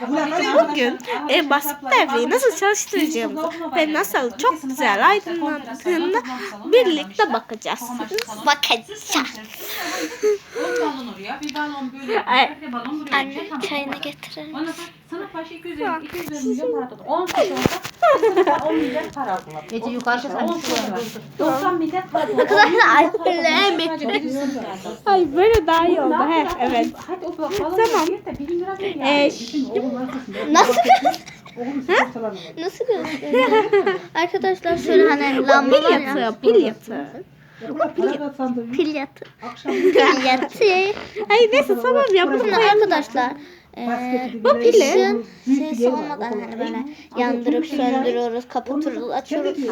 Bugün e, basit devreyi nasıl çalıştıracağımızı ve nasıl çok güzel aydınlandığını birlikte bakacağız. Bakacağız. Anne çayını getirir misin? Başı 250, 250 milyon para tuttu. 10 kişi olsa sınıfta 10 milyar para aldılar. Gece yukarı çıkar. 10 kişi var. 90 milyar para aldılar. Aldı. Ay böyle daha iyi oldu. He, evet. Hadi o Tamam. bir de 1 lira ver E, yani. Nasıl Nasıl gösteriyor? Arkadaşlar şöyle hani lamba Pil var ya. yatıyor, pil yatıyor. Pil yatı. Pil yatı. Ay neyse tamam ya arkadaşlar eee Bu pili ışığın şeysi olmadan hani böyle yandırıp söndürüyoruz, kapatıyoruz, açıyoruz.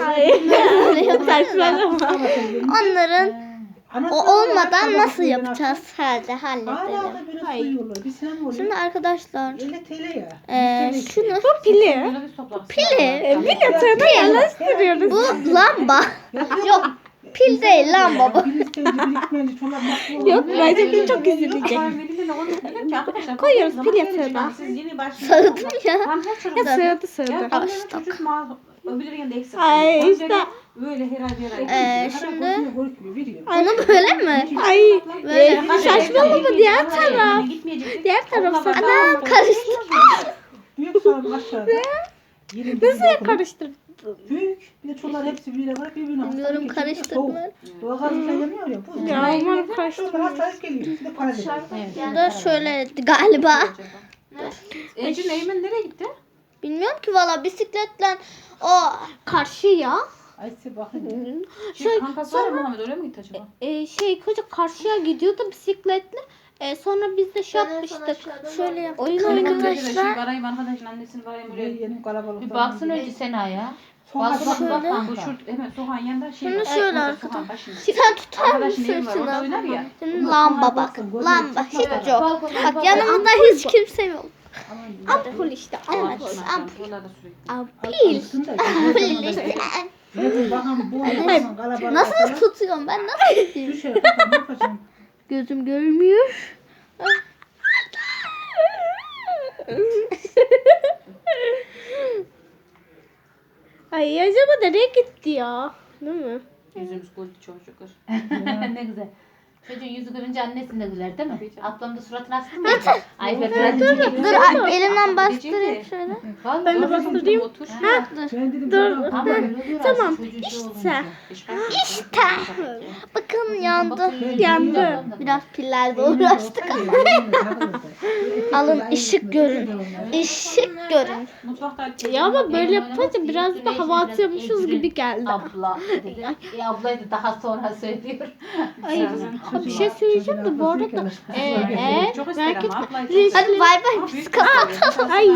Onların o olmadan nasıl yapacağız? Herhalde halledelim. Şimdi arkadaşlar 50 TL ya. eee şunu Bu pili. Pili. E, pil yatağına yerleştiriyoruz. bu lamba. Yok pil değil lamba bu. Yok bence pil çok üzülecek. Koyuyoruz pil yatağına. Siz yeni başladınız. Sağdım ya. Tam her çocuk Ya sığdı Ya sığdı. çocuk yanında eksik. Ay, işte. Böyle her ay her Eee ay. şimdi onu böyle mi? Ay Böyle. e, saçmalama diğer taraf. Diğer taraf. Anam karıştı. Büyük sarım aşağıda. Nasıl karıştırdın? Büyük. Bir de çocuklar hepsi bir var birbirine hastalık Bilmiyorum geçiriyor. karıştırma. Soğuk. Doğa gazı kaynamıyor ya. Bu. Ya umarım Çocuklar karıştırmıyor. hastalık geliyor. Bir de para veriyor. Bu da şöyle galiba. Ecin Eymen nereye gitti? Bilmiyorum ki valla bisikletle o karşıya. Ayşe bakın. Şey, kankası var ya Muhammed oraya mı gitti acaba? E, şey koca karşıya gidiyordu bisikletle. Sonra biz de şey yapmıştık. Şöyle yap. Oyun Arkadaşlar arayayım arkadaşın annesini Buraya oraya. yeni kalabalık. Bir baksın önce Sena ya. Son Bak bak bak Şöyle. Bu kanka. şu hemen soğan yanında şey Şunu var. şöyle arkada. sen tutar mısın var orada oynar şunu? ya. Şimdi lamba bak. Lamba hiç yok. Bak bak. yanımda hiç kimse yok. Ampul işte ampul. Ampul. Ampil işte. Nasıl tutuyorum ben nasıl tutayım? Gözüm görmüyor. Ay acaba nereye gitti ya? Değil mi? Yüzümüz güldü çok şükür. ne güzel. Çocuğun yüzü görünce annesi de güler değil mi? Ablam da suratını astı mı? Ayfer falan Dur çekti. ay, elimden bastırayım şöyle. Ben de bastırayım. Otur. Ha. Dur. babam- Ama böyle oluyor Tamam, aslında çocuğun şey olunca. işte. İşte. Bakın yandı. Yandı. Biraz pillerle uğraştık ama. Alın ışık görün. Işık görün. Mutfakta Ya ama böyle yapınca biraz da hava atıyormuşuz gibi geldi. Abla. dedi. E, ablaydı daha sonra söylüyor. Ay, Aa, bir şey söyleyeceğim de bu arada e, e, merak etme. Hadi bay bay. Biz kapatalım. Ay